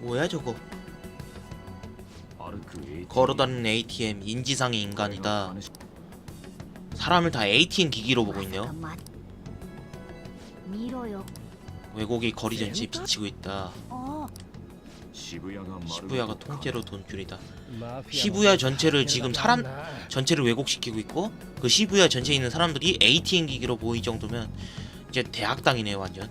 뭐야 저거? 걸어다니는 ATM 인지상의 인간이다. 사람을 다 ATM 기기로 보고 있네요. 외국이 거리 전체에 비치고 있다. 어. 시부야가 통째로 돈줄이다. 시부야 전체를 지금 사람 전체를 왜곡시키고 있고 그 시부야 전체에 있는 사람들이 ATM 기기로 보일 정도면 이제 대학당이네요 완전.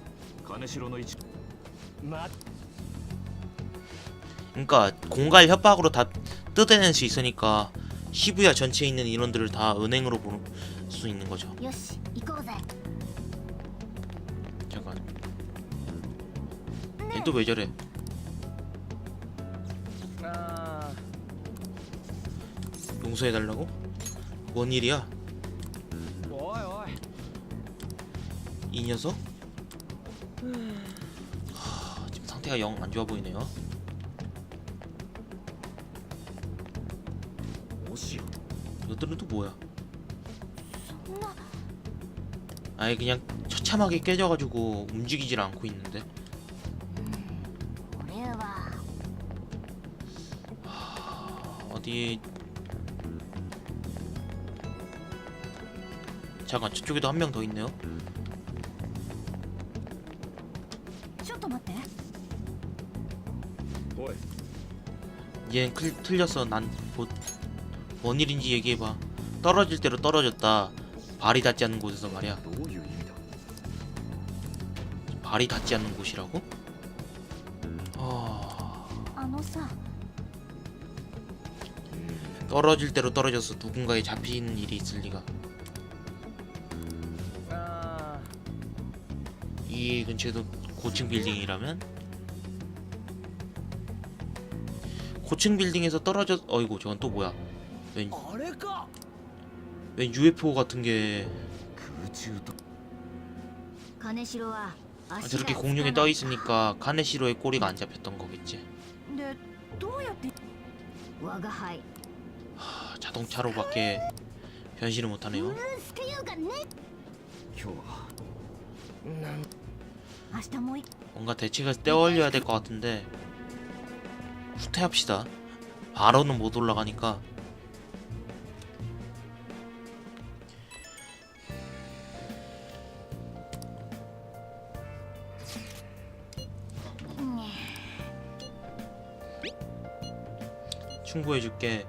그러니까 공갈 협박으로 다 뜯어낼 수 있으니까 시부야 전체에 있는 인원들을 다 은행으로 볼 수 있는 거죠. 잠깐. 얘 또 왜 저래? 아. 용서해달라고? 뭔 일이야? 이 녀석? 하, 지금 상태가 영 안 좋아 보이네요. 너들은 또 뭐야? 아예 그냥 처참하게 깨져가지고 움직이질 않고 있는데. 하... 어디? 잠깐 저쪽에도 한 명 더 있네요. 얘는 틀렸어 난 못 뭔 일인지 얘기해봐. 떨어질 대로 떨어졌다. 발이 닿지 않는 곳에서 말이야. 발이 닿지 않는 곳이라고? 어... 떨어질 대로 떨어져서 누군가에 잡히는 일이 있을 리가. 이 근처에도 고층 빌딩이라면 고층 빌딩에서 떨어져 어이구 저건 또 뭐야 웬, あれか 웬 UFO 같은 게 空中と金城は 아, 足 저렇게 が 공중에 つ 떠 か 있으니까 카네시로의 꼬리가 안 잡혔던 거겠지. ないでどうやって我が輩 하, 자동차로밖에 변신을 못하네요. うんスケユーがね今日はなん明日もう一 뭔가 대책을 떼올려야 될 것 같은데 후퇴합시다. 바로는 못 올라가니까 충고해줄게.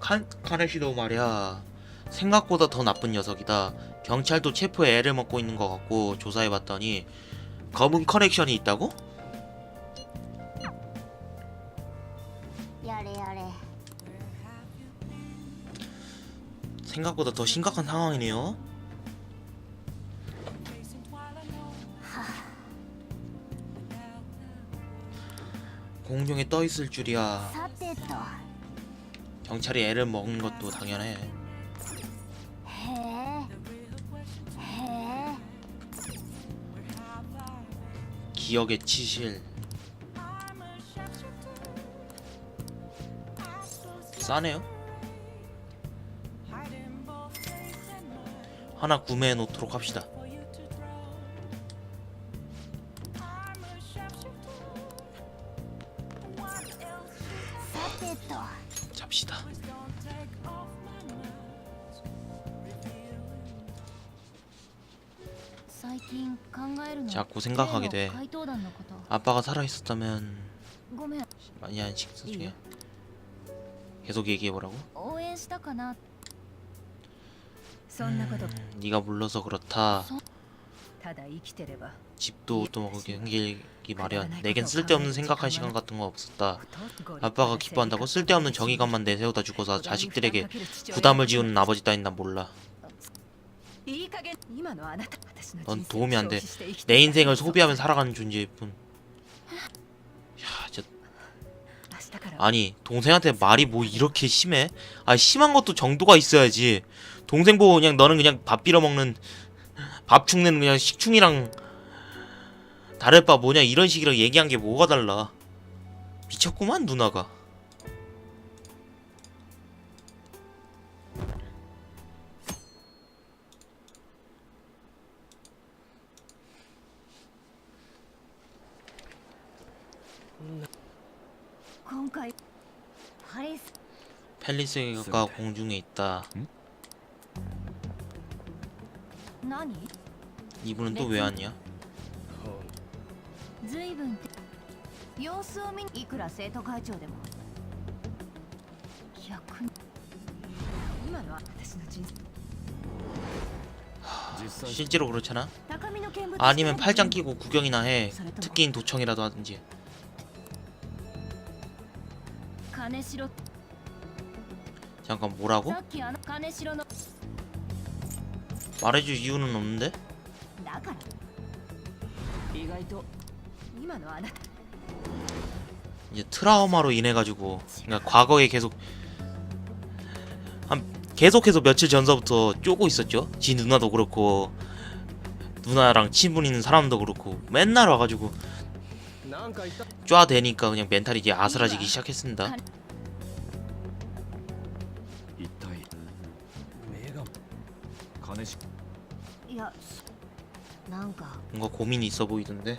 칸, 카네시도 말이야. 생각보다 더 나쁜 녀석이다. 경찰도 체포에 애를 먹고 있는 것 같고 조사해봤더니 검은 커넥션이 있다고? 생각보다 더 심각한 상황이네요. 공중에 떠 있을 줄이야. 경찰이 애를 먹는 것도 당연해. 기억의 치실. 싸네요. 하나 구매해 놓도록 합시다. 잡시다. 자꾸 생각하게 돼. 아빠가 살아 있었다면 많이 안식 써줘야. 계속 얘기해 보라고. 음, 네가 불러서 그렇다. 집도 또 먹기 힘들 생각이 마련. 내겐 쓸데없는 생각할 시간 같은 거 없었다. 아빠가 기뻐한다고 쓸데없는 정의감만 내세우다 죽어서 자식들에게 부담을 지우는 아버지 따윈 난 몰라. 넌 도움이 안 돼. 내 인생을 소비하면 살아가는 존재일 뿐. 야, 진짜. 아니, 동생한테 말이 뭐 이렇게 심해? 아, 심한 것도 정도가 있어야지. 동생 보고 그냥 너는 그냥 밥 빌어먹는, 밥 죽는 그냥 식충이랑 다를 바 뭐냐 이런 식이랑 얘기한 게 뭐가 달라? 미쳤구만 누나가. 펠리스가 공중에 있다. 이분은 또 왜 왔냐? ずいぶんって様子を見にいくら生徒会長でも逆に今のは私の人生実際 실제로 그렇잖아? 高みの見物 아니면 팔짱 끼고 구경이나 해. 특기인 도청이라도 하든지. 金城 잠깐 뭐라고? さっきあの金城の 말해줄 이유는 없는데? だから意外と今のあなた 이제 트라우마로 인해 가지고 그러니까 과거에 계속 한 계속해서 며칠 전서부터 쪼고 있었죠. 지 누나도 그렇고 누나랑 친분 있는 사람도 그렇고 맨날 와가지고 쪼아대니까 그냥 멘탈이 이제 아슬아지기 시작했습니다. 뭔가 고민이 있어 보이던데.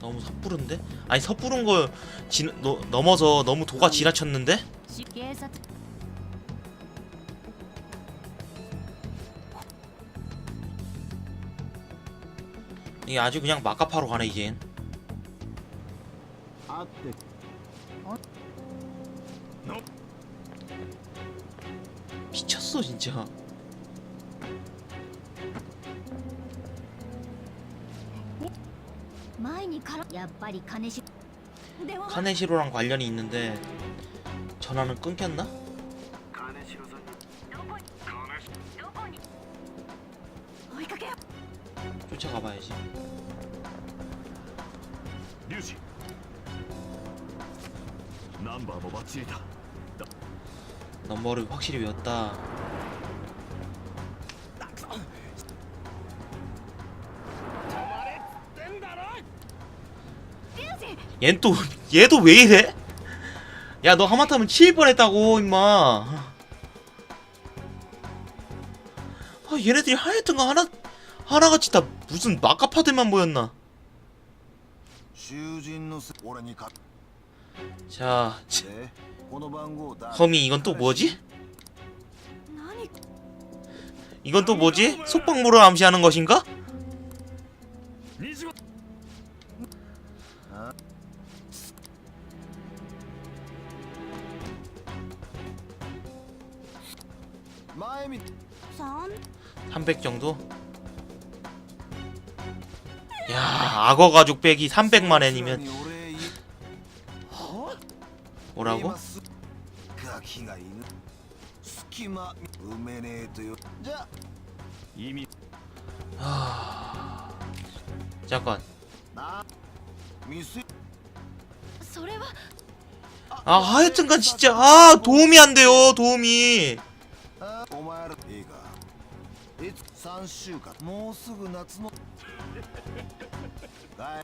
너무 섣부른데? 아니 섣부른 걸 지, 너, 넘어서 너무 도가 지나쳤는데? 이게 아주 그냥 막가파로 가네 이젠 어? 미쳤어 진짜 카네시로랑 관련이 있는데 전화는 끊겼나? 쫓아가봐야지. 류지. 넘버를 확실히 외웠다. 얜 또, 얘도 왜 이래? 야, 너 하마터면 7번 했다고, 임마. 아, 얘네들이 하여튼 거 하나, 하나같이 다 무슨 막가파들만 보였나. 자, 치. 허미, 이건 또 뭐지? 이건 또 뭐지? 속박모를 암시하는 것인가? 300 정도? 야 악어 가죽 빼기 300만 엔이면 뭐라고? 하... 잠깐. 아 하여튼간 진짜 아 도움이 안 돼요 도움이. あお前ら映画いつ3週間もうすぐ夏のはい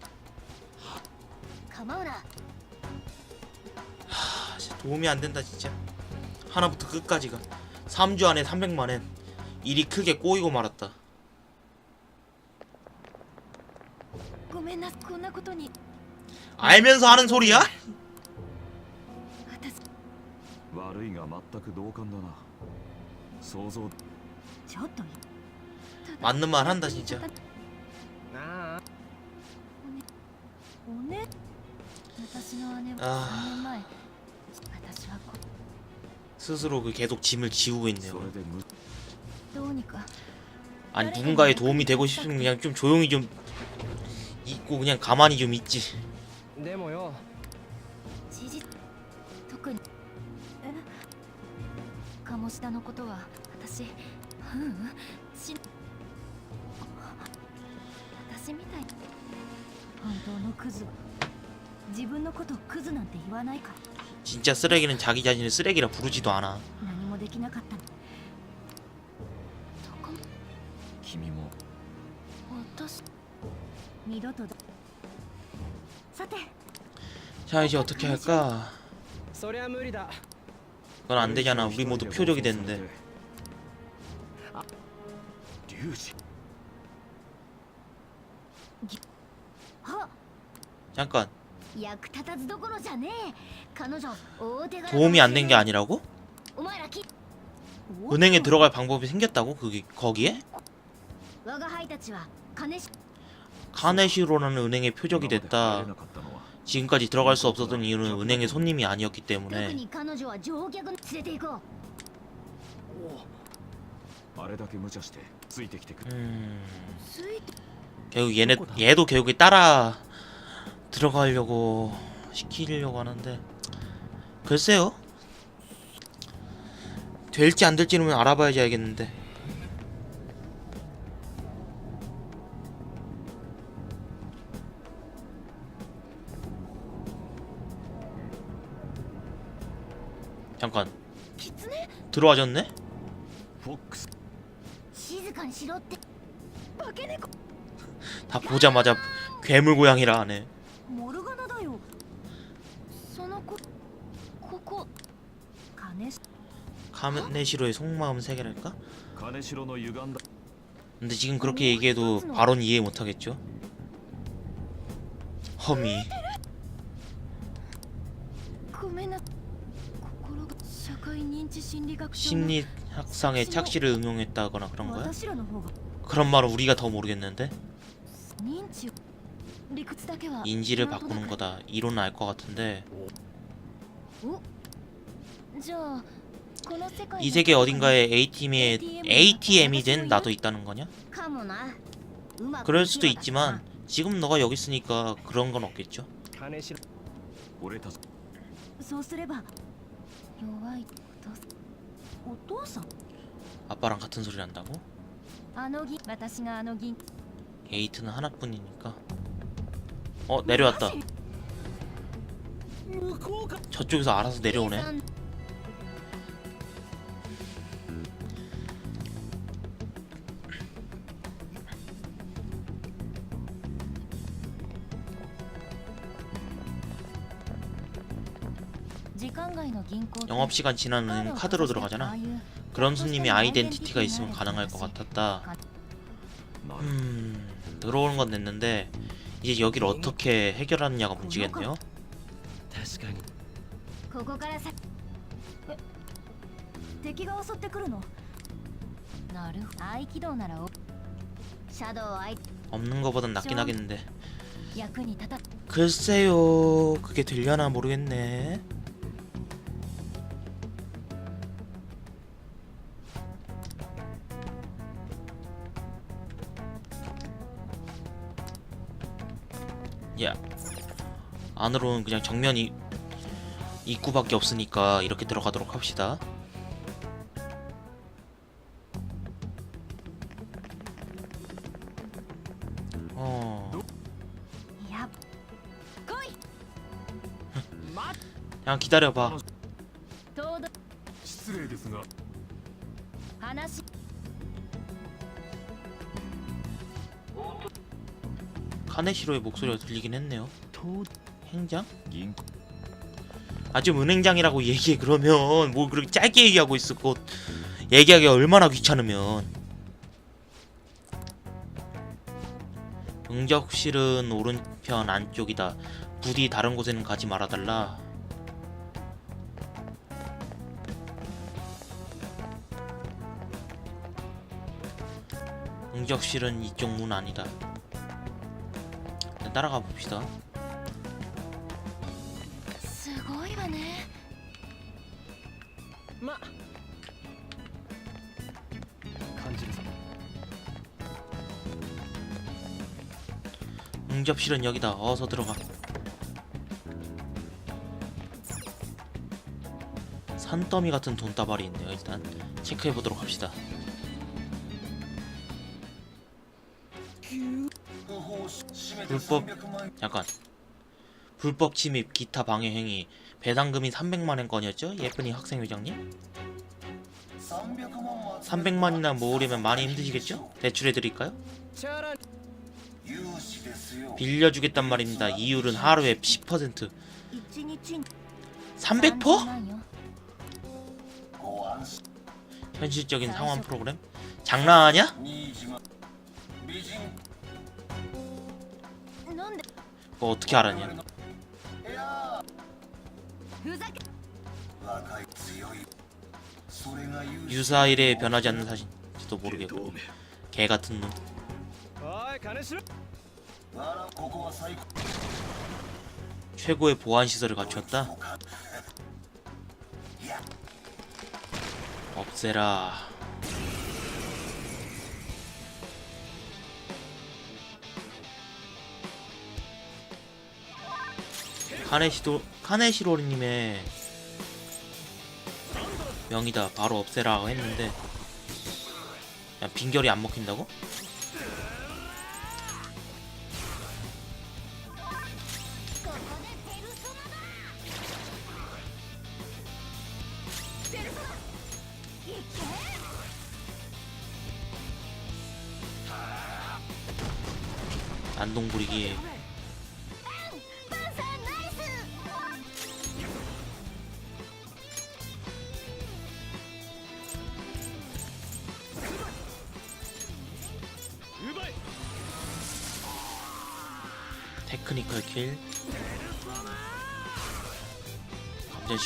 構うな 아, 진짜 도움이 안 된다 진짜 하나부터 끝까지가 3주 안에 300만 엔 일이 크게 꼬이고 말았다 ごめんなこんなことに 알면서 하는 소리야? 私悪いが全く同感だな 想像ちょっとい 맞는 말 한다 진짜 なあおね私の姉はあー3年前私はこ 스스로 그 계속 짐을 지우고 そ 있네요 れで無どうにか 아니 누군가의 도움이 되고 싶으면 그냥 좀 조용히 좀 있고 그냥 가만히 좀 있지 でもよ 田のことは私ううんし私みたい本当のクズは自分のことをクズなんて言わないから 진짜 쓰레기는 자기 자신을 쓰레기라 부르지도 않아 何もできなかったどこ君も私二度とださて 자 이제 어떻게 할까 そりゃ無理だ 그건 안 되잖아. 우리 아, 모두 아, 표적이 아, 됐는데. 잠깐. 도움이 안 된 게 아니라고? 은행에 들어갈 방법이 생겼다고? 그게 거기에? 가네시로라는 은행의 표적이 됐다. 지금까지 들어갈 수 없었던 이유는 은행의 손님이 아니었기 特 때문에 に彼女は乗客に連れて行こあれだけ無茶してついてきてくれ 음... うついて 결국 얘네 얘도 결국에 따라 들어가려고 시키려고 하는데 글쎄요 될지 안 될지는 알아봐야지 알겠는데 잠깐. 들어와졌네? 다 보자마자 괴물 고양이라 하네. 카네시로의 속마음 세계랄까? 근데 지금 그렇게 얘기해도 바론 이해 못하겠죠? 허미. 심리학상의 착시를 응용했다거나 그런 거야? 그런 말은 우리가 더 모르겠는데? 인지를 바꾸는 거다. 이론은 알 것 같은데. 이 세계 어딘가에 ATM이 ATM이 된 나도 있다는 거냐? 그럴 수도 있지만 지금 너가 여기 있으니까 그런 건 없겠죠? お父お父さん 아빠랑 같은 소리 한다고? あの銀私があの銀 게이트는 하나뿐이니까 어 내려왔다 向こうか 저쪽에서 알아서 내려오네 영업시간 지나면 카드로 들어가잖아. 그런 손님이 아이덴티티가 있으면 가능할 것 같았다. 음... 들어오는 건 됐는데 이제 여기를 어떻게 해결하느냐가 문제겠네요. 없는 것보단 낫긴 하겠는데. 글쎄요 그게 들려나 모르겠네. 안으로는 그냥 정면이 입구밖에 없으니까 이렇게 들어가도록 합시다. 어. 그냥 기다려봐. 카네시로의 목소리가 들리긴 했네요. 행장? 銀行아좀 은행장이라고 얘기해 그러면. 뭐 그렇게 짧게 얘기하고 있었고 얘기하기가 얼마나 귀찮으면. 응접실은 오른편 안쪽이다. 부디 다른 곳에는 가지 말아달라. 응접실은 이쪽 문 아니다. 따라가 봅시다 응접실은 여기다. 어서 들어가. 산더미 같은 돈다발이 있네요. 일단 체크해 보도록 합시다. 불법 잠깐. 불법 침입, 기타 방해 행위, 배당금이 300만 원 건이었죠? 예쁜이 학생 회장님? 300만이나 모으려면 많이 힘드시겠죠? 대출해 드릴까요? 빌려주겠단 말입니다. 이율은 하루에 10% 300%? 현실적인 상황 프로그램? 장난하냐? 너 어떻게 알았냐? 유사일에 변하지 않는 사진 지도 모르겠고 개 같은 놈. 최고의 보안 시설을 갖추었다. 없애라. 카네시도 카네시로리님의 명이다. 바로 없애라 했는데 야, 빈결이 안 먹힌다고?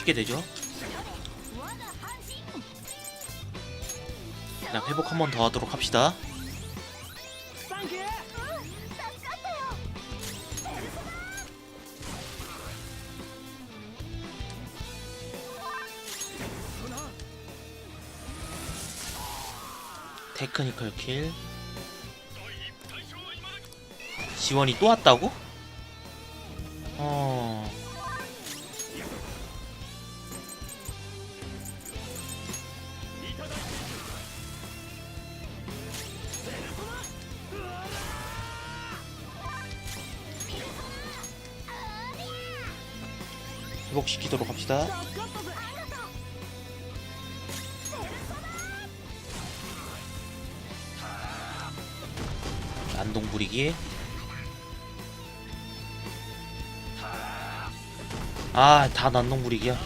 어떻게 되죠? 그냥 회복 한 번 더 하도록 합시다 테크니컬 킬 지원이 또 왔다고? 어... 봅시다. 안동 부리기. 아다 난동 부리기야.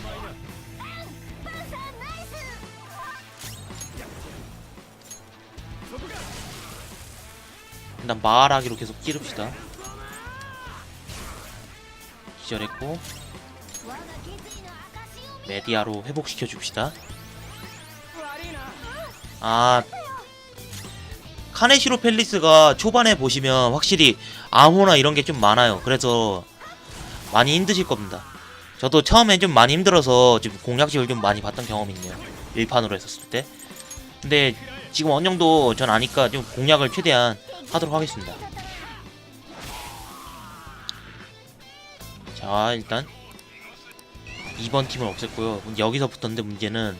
일단 마라기로 계속 찌릅시다. 기절했고. 메디아로 회복시켜 줍시다. 아 카네시로 펠리스가 초반에 보시면 확실히 암호나 이런 게 좀 많아요. 그래서 많이 힘드실 겁니다. 저도 처음엔 좀 많이 힘들어서 지금 공략식을 좀 많이 봤던 경험이 있네요. 1판으로 했었을 때. 근데 지금 어느 정도 전 아니까 좀 공략을 최대한 하도록 하겠습니다. 자, 일단 2번 팀을 없앴고요. 여기서부터인데 문제는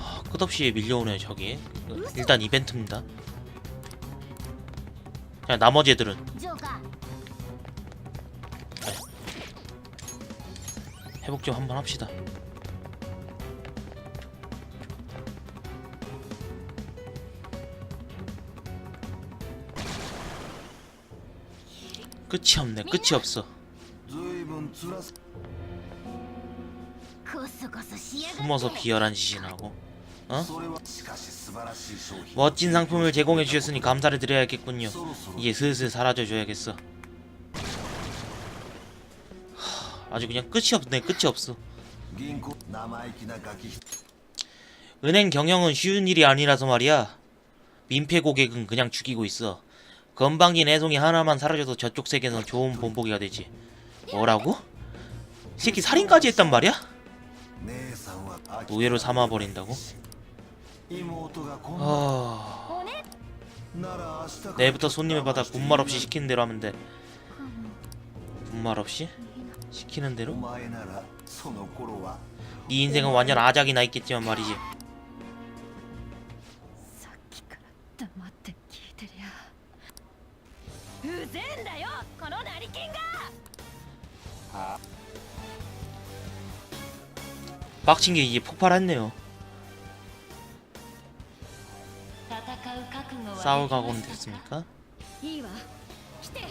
아, 끝없이 밀려오네 저기. 일단 이벤트입니다. 그냥 나머지 애들은? 네. 회복 좀 한번 합시다. 끝이 없네 끝이 없어 ずいぶんつらすコスコスしやがって 숨어서 비열한 짓이나 하고 어? それはしかし素晴らしい商品 멋진 상품을 제공해 주셨으니 감사를 드려야겠군요 そろそろ 이제 슬슬 사라져 줘야겠어 하, 아주 그냥 끝이 없네 끝이 없어 銀行生意気なガキ 은행 경영은 쉬운 일이 아니라서 말이야. 민폐 고객은 그냥 죽이고 있어. 건방진 애송이 하나만 사라져도 저쪽 세계는 좋은 본보기가 되지 뭐라고? 새끼 살인까지 했단 말이야? 노예로 삼아버린다고? 어... 내일부터 손님을 받아 군말 없이 시키는 대로 하면 돼 군말 없이? 시키는 대로? 네 인생은 완전 아작이 나 있겠지만 말이지 うぜえんだよこの成金が 빡친 게 이제 폭발했네요 戦う覚悟は 싸울 각오는 됐습니까? いいわ来て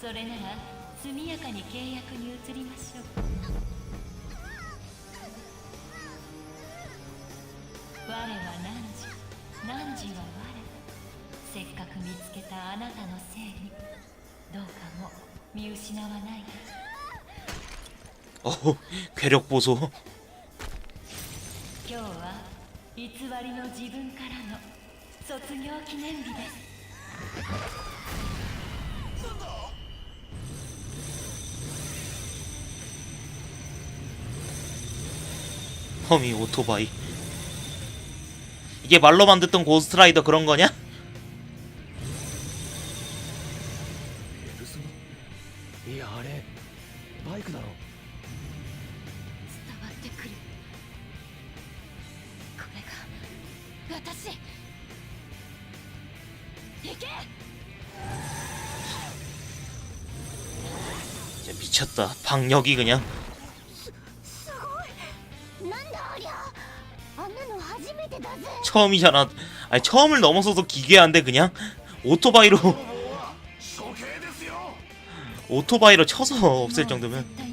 それなら速やかに契約に移りましょう我は汝汝は我 せっかく見つけたあなたの正義どうかも見失わないで 어우 괴력 보소 今日は偽りの自分からの卒業記念日です 허미 오토바이 이게 말로만 듣던 고스트라이더 그런 거냐? 강력이 그냥. 처음이잖아. 아니 처음을 넘어서서 기괴한데 그냥? 오토바이로. 오토바이로 쳐서 없앨 정도면.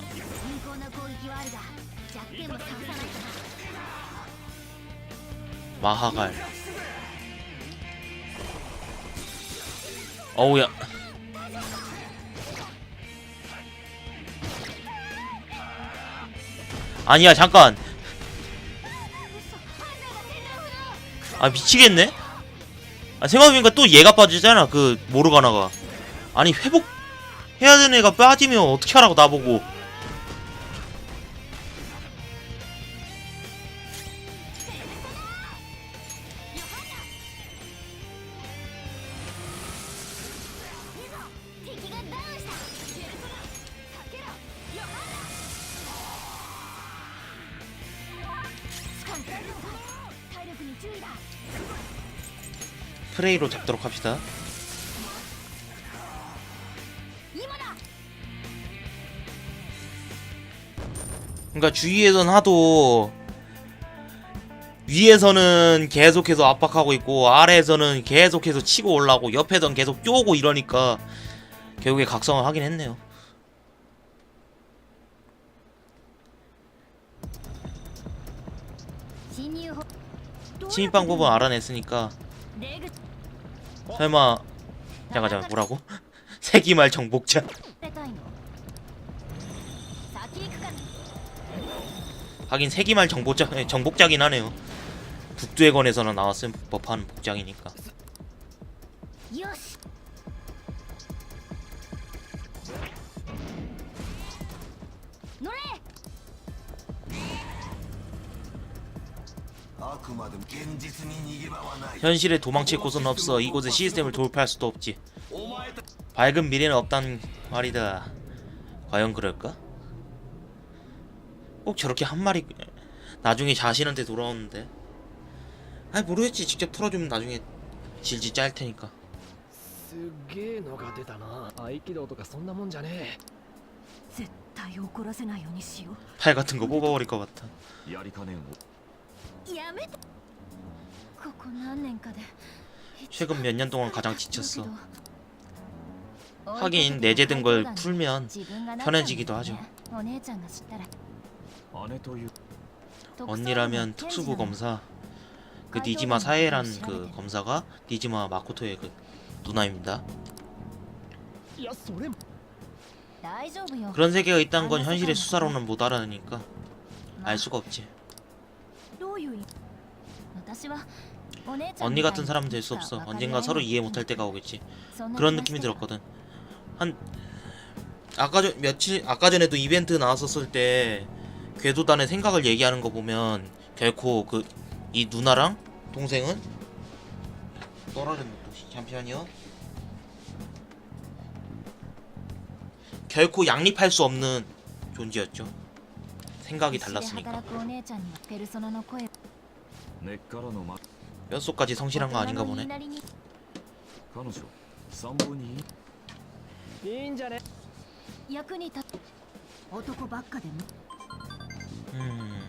마하갈. 어우야. 아니야 잠깐. 아 미치겠네? 아 생각해보니까 또 얘가 빠지잖아 그 모르가나가. 아니 회복 해야 되는 애가 빠지면 어떻게 하라고 나보고 플레이로 잡도록 합시다. 그러니까 주위에선 하도 위에서는 계속해서 압박하고 있고 아래에서는 계속해서 치고 올라오고 옆에선 계속 쪼고 이러니까 결국에 각성을 하긴 했네요. 침입 방법은 알아냈으니까 설마 잠깐 잠깐 뭐라고? 세기말 정복자. 하긴 세기말 정복자 예, 정복자긴 하네요. 북두의건에서는 나왔을 법한 복장이니까. 현실에 도망칠 곳은 없어 이곳의 시스템을 도입할 수도 없지 お前た 밝은 미래는 없단 말이다. 과연 그럴까? 꼭 저렇게 한 마리 나중에 자신한테 돌아오는데. 아니 모르겠지. 직접 털어주면 나중에 질질 짤 테니까. すっげえのが出たな合気道とかそんなもんじゃね絶対怒らせないようにしよ 팔 같은 거 뽑아버릴 것 같아. やりかねんをう やめてここ何年かで 최근 몇 년 동안 가장 지쳤어. だけど 하긴 내재된 걸 풀면 自分がなっちゃうんだよね 편해지기도 하죠. お姉ちゃんが知ったら姉という 언니라면 특수부 검사 그 니지마 사에란 그 검사가 니지마 마코토의 그 누나입니다. いやそれ大丈夫よ 그런 세계가 있다는 건 현실의 수사로는 못 알아내니까 알 수가 없지. どういう意味私はお姉ちゃん 언니 みたい 같은 に 사람은 될 수 없어. 分かり合え 언젠가 ない 서로 이해 못할 때가 오겠지. そんな 그런 気が 느낌이 してた 들었거든. 한 아까 전 며칠 아까 전에도 이벤트 나왔었을 때 궤도단의 생각을 얘기하는 거 보면 결코 그 이 누나랑 동생은 떨어졌네 또 잠시만요. 결코 양립할 수 없는 존재였죠. 생각이 必死で 달랐으니까 働くお姉ちゃんにはペルソナの声を根っからのま 뼛속까지 성실한 거 아닌가 大人の 보네. 言いなりに彼女参謀にいいいいんじゃね役に立つ男ばっかでも 음,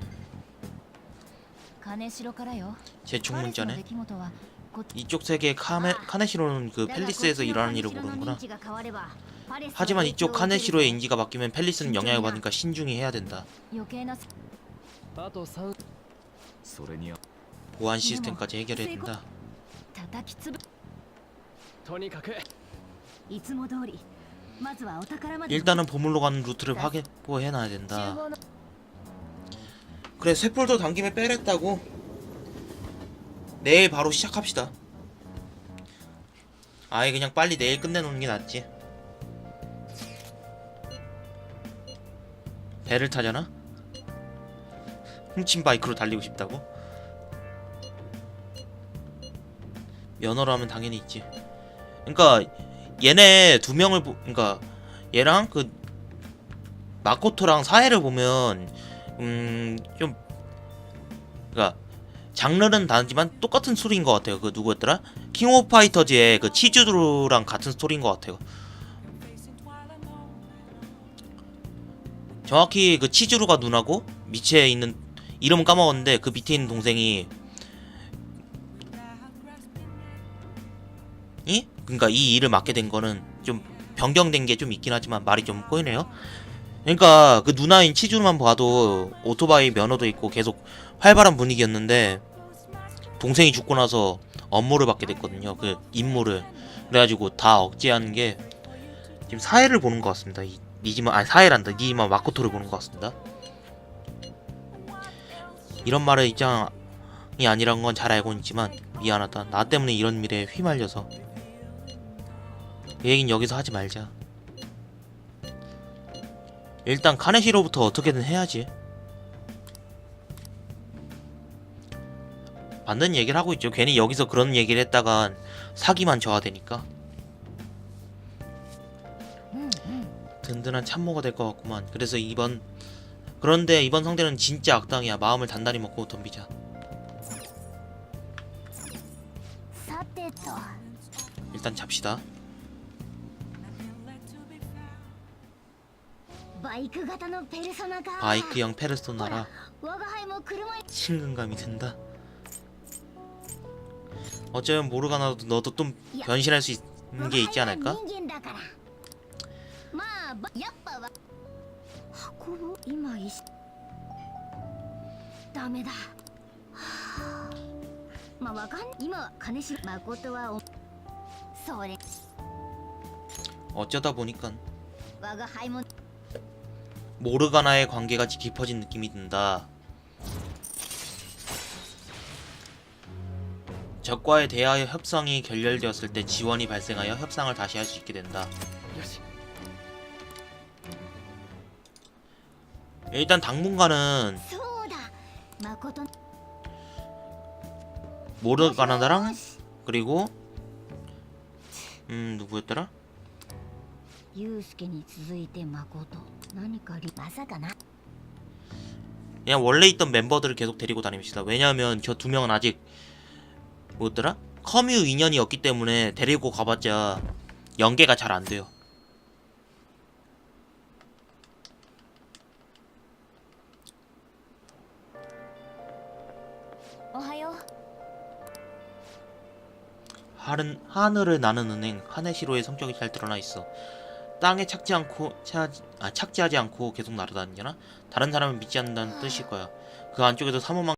金城からよ 재촉 パレスの 문자네. 出来事はこっち 이쪽 세계 카메, 카네시로는 그 だが 펠리스에서 こっちの 일하는 일을 金城の 모르는구나. 認知が変わればパレスは 하지만 이쪽 카네시로의 인기가 바뀌면 펠리스는 영향을 받으니까 신중히 해야 된다. 보안 시스템까지 해결해야 된다. 일단은 보물로 가는 루트를 확보해놔야 된다. 그래 쇠풀도 당김에 빼랬다고 내일 바로 시작합시다. 아예 그냥 빨리 내일 끝내놓는 게 낫지. 배를 타잖아? 훔친 바이크로 달리고 싶다고? 면허로 하면 당연히 있지. 그러니까 얘네 두 명을 보, 그러니까 얘랑 그 마코토랑 사해를 보면 음좀 그러니까 장르는 다르지만 똑같은 스토리인 것 같아요. 그 누구였더라? 킹 오브 파이터즈의 그 치즈루랑 같은 스토리인 것 같아요. 정확히 그 치즈루가 누나고 밑에 있는 이름은 까먹었는데 그 밑에 있는 동생이 이? 그러니까 이 일을 맡게 된 거는 좀 변경된 게 좀 있긴 하지만 말이 좀 꼬이네요. 그러니까 그 누나인 치즈루만 봐도 오토바이 면허도 있고 계속 활발한 분위기였는데 동생이 죽고 나서 업무를 받게 됐거든요. 그 임무를 그래가지고 다 억제하는 게 지금 사회를 보는 것 같습니다. 이 니지만 아니 사해란다. 니지만 마코토를 보는 것 같습니다. 이런 말의 입장이 아니란 건 잘 알고 있지만 미안하다. 나 때문에 이런 미래에 휘말려서. 그 얘긴 여기서 하지 말자. 일단 카네시로부터 어떻게든 해야지. 맞는 얘기를 하고 있죠. 괜히 여기서 그런 얘기를 했다간 사기만 저하되니까. 든든한 참모가 될 것 같구만. 그래서 이번 그런데 이번 상대는 진짜 악당이야. 마음을 단단히 먹고 덤비자. 일단 잡시다. 바이크형 페르소나라 친근감이 든다. 어쩌면 모르가나도 너도 좀 변신할 수 있는 게 있지 않을까? ばやっぱは運ぶ今いしダメだはあまあわかん今は金城誠はおそれ 어쩌다 보니까 我が輩も 모르가나의 관계가 깊어진 느낌이 든다. 적과의 대화 협상이 결렬되었을 때 지원이 발생하여 협상을 다시 할 수 있게 된다. よし 예, 일단 당분간은 모르가나다랑 그리고 음 누구였더라? 그냥 원래 있던 멤버들을 계속 데리고 다닙시다. 왜냐하면 저 두 명은 아직 뭐였더라? 커뮤 인연이었기 때문에 데리고 가봤자 연계가 잘 안 돼요. 하른, 하늘을 나는 은행 하네시로의 성격이 잘 드러나 있어. 땅에 착지 않고 차, 아, 착지하지 않고 계속 날아다니잖아. 다른 사람을 믿지 않는다는 뜻일 거야. 그 안쪽에서 사모만